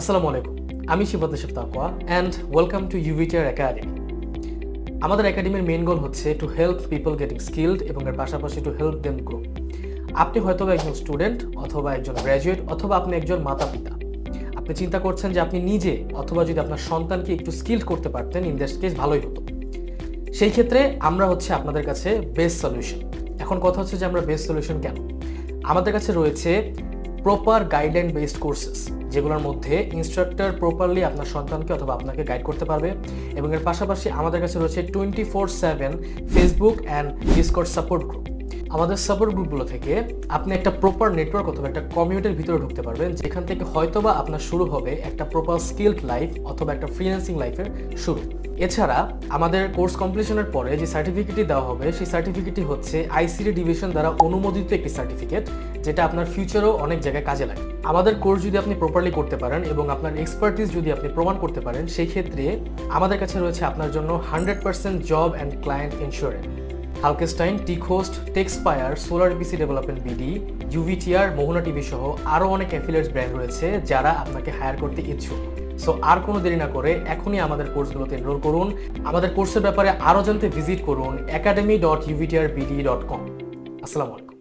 আসসালামু আলাইকুম। আমি শিবত নিশিফ তাকওয়া and welcome to UVTR academy আমাদের একাডেমির মেন গোল হচ্ছে to help people getting skilled এবং এর পাশাপাশি টু হেল্প দেম গ্রো আপনি হয়তো একজন স্টুডেন্ট অথবা একজন গ্র্যাজুয়েট অথবা আপনি একজন মাতা পিতা আপনি চিন্তা করছেন যে আপনি নিজে অথবা যদি আপনার সন্তানকে একটু স্কিল্ড করতে পারতেন ইন দ্যাট কেস ভালোই হতো। সেই ক্ষেত্রে আমরা হচ্ছে আপনাদের কাছে বেস্ট সলিউশন এখন কথা হচ্ছে যে আমরা বেস্ট সলিউশন কেন? আমাদের কাছে রয়েছে প্রপার গাইডলাইন বেসড কোর্সেস যেগুলোর মধ্যে ইনস্ট্রাক্টর প্রপারলি আপনার সন্তানকে অথবা আপনাকে গাইড করতে পারবে এবং এর পাশাপাশি আমাদের কাছে রয়েছে twenty four seven Facebook and Discord support group আমাদের সাপোর্ট গ্রুপগুলো থেকে আপনি একটা প্রপার নেটওয়ার্ক অথবা একটা কমিউনিটির ভিতরে ঢুকতে পারবেন, যেখান থেকে হয়তোবা আপনার শুরু হবে একটা প্রপার স্কিল্ড লাইফ অথবা একটা ফ্রিল্যান্সিং লাইফের শুরু। এছাড়া আমাদের কোর্স কমপ্লিশনের পরে যে সার্টিফিকেটটি দেওয়া হবে, সেই সার্টিফিকেটটি হচ্ছে আইসিডি ডিভিশন দ্বারা অনুমোদিত একটি সার্টিফিকেট যেটা আপনার ফিউচারেও অনেক জায়গায় কাজে লাগে। আমাদের কোর্স যদি আপনি প্রপারলি করতে পারেন এবং আপনার এক্সপার্টিস যদি আপনি প্রমাণ করতে পারেন, সেই ক্ষেত্রে আমাদের কাছে রয়েছে আপনার জন্য hundred percent job and client insurance হালকেস্টাইন টিকোস্ট টেক্সপায়ার, solar BC development BD, UVTR Mohona TV সহ আরও অনেক অ্যাফিলিয়েটস ব্র্যান্ড রয়েছে যারা আপনাকে হায়ার করতে ইচ্ছুক। সো আর কোনো দেরি না করে এখনই আমাদের কোর্সগুলোতে এনরোল করুন। আমাদের কোর্সের ব্যাপারে আরও জানতে ভিজিট করুন academy dot UVTR BD dot com আসসালামু আলাইকুম।